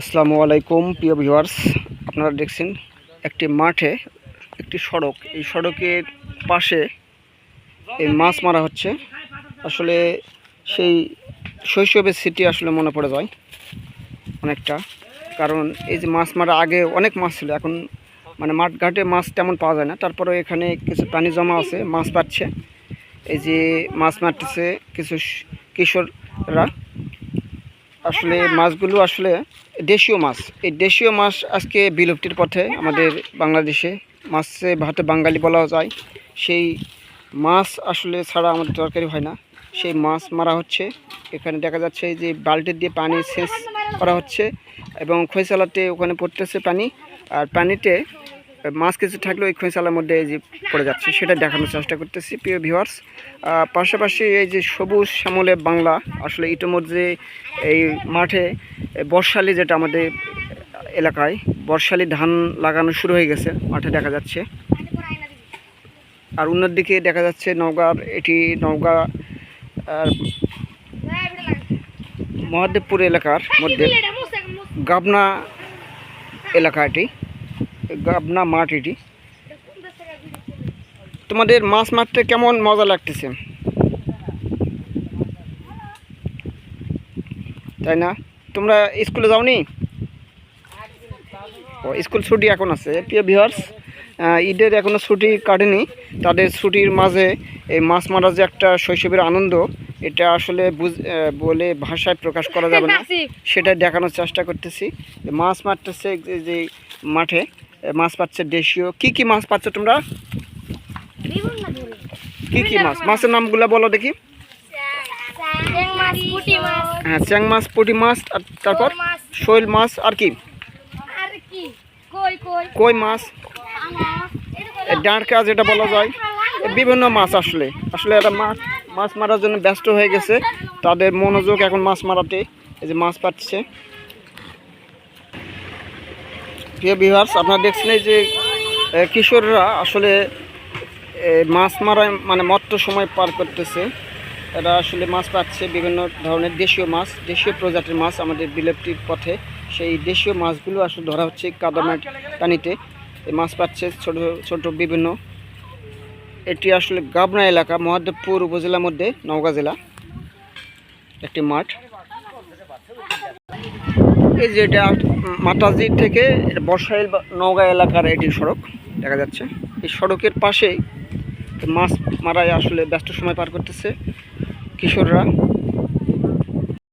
আসসালামু আলাইকুম, প্রিয় ভিউয়ার্স। আপনারা দেখছেন একটি মাঠে একটি সড়ক। এই সড়কের পাশে এই মাছ মারা হচ্ছে। আসলে সেই শৈশবের স্মৃতি আসলে মনে পড়ে যায় অনেকটা। কারণ এই যে মাছ মারা আগে অনেক মাছ ছিল, এখন মানে মাঠ ঘাটে মাছ তেমন পাওয়া যায় না। তারপরে এখানে কিছু পানি জমা আছে, মাছ পাচ্ছে। এই যে মাছ মারতেছে কিছু কিশোররা। আসলে মাছগুলো আসলে দেশীয় মাছ। এই দেশীয় মাছ আজকে বিলুপ্তির পথে আমাদের বাংলাদেশে। মাছে ভাতে বাঙালি বলা যায়। সেই মাছ আসলে ছাড়া আমাদের তরকারি হয় না। সেই মাছ মারা হচ্ছে। এখানে দেখা যাচ্ছে যে বালতি দিয়ে পানি সেচ করা হচ্ছে এবং খৈসালাতে ওখানে পড়তেছে পানি। আর পানিতে মাছ কিছু থাকলে ওই খৈসালার মধ্যে এই যে পড়ে যাচ্ছে, সেটা দেখানোর চেষ্টা করতেছি, প্রিয় ভিউয়ার্স পাশাপাশি এই যে সবুজ শ্যামলে বাংলা, আসলে ইতিমধ্যে এই মাঠে বর্ষালি যেটা আমাদের এলাকায়, বর্ষালি ধান লাগানো শুরু হয়ে গেছে, মাঠে দেখা যাচ্ছে। আর অন্যের দিকে দেখা যাচ্ছে নওগাঁর, এটি নওগাঁ, আর মহাদেবপুর এলাকার মধ্যে গাবনা এলাকা এটি। গাবনা মাঠ এটি। তোমাদের মাছ মারতে কেমন মজা লাগতেছে? তাই না? তোমরা স্কুলে যাওনি? ও স্কুল ছুটি এখন আছে। প্রিয় ভিউয়ার্স ঈদের এখনও ছুটি কাটেনি। তাদের ছুটির মাঝে এই মাছ মারার যে একটা শৈশবের আনন্দ এটা আসলে বুঝ বলে ভাষায় প্রকাশ করা যাবে না। সেটা দেখানোর চেষ্টা করতেছি। মাছ মারতেছে যে- মাঠে মাছ পাচ্ছে দেশীয়। কি কি মাছ পাচ্ছ তোমরা? কি কি মাছ? মাছের নামগুলো বলো দেখি। হ্যাঁ চ্যাং মাছ পুঁটি মাছ আর তারপর? শৈল মাছ। আর কি? কই মাছ? এ, ডাঁড়কা যেটা বলা যায়। বিভিন্ন মাছ আসলে। আসলে এরা মাছ মাছ মারার জন্য ব্যস্ত হয়ে গেছে। তাদের মনোযোগ এখন মাছ মারাতে এই যে মাছ পাচ্ছে। প্রিয় বিহার্স আপনারা দেখছেন এই যে কিশোররা আসলে মাছ মারা মানে মত্ত সময় পার করতেছে। এরা আসলে মাছ পাচ্ছে বিভিন্ন ধরনের দেশীয় মাছ, দেশীয় প্রজাতির মাছ আমাদের বিলুপ্তির পথে। সেই দেশীয় মাছগুলো আসলে ধরা হচ্ছে কাদামাট পানিতে। মাছ পাচ্ছে ছোট ছোট বিভিন্ন। এটি আসলে গাবনা এলাকা, মহাদেবপুর উপজেলার মধ্যে, নওগাঁ জেলা, একটি মাঠ। এই যে এটা মাতাজি থেকে বর্ষাইল নওগাঁ এলাকার এটি সড়ক, দেখা যাচ্ছে। এই সড়কের পাশেই মাছ মারায় আসলে ব্যস্ত সময় পার করতেছে কিশোররা।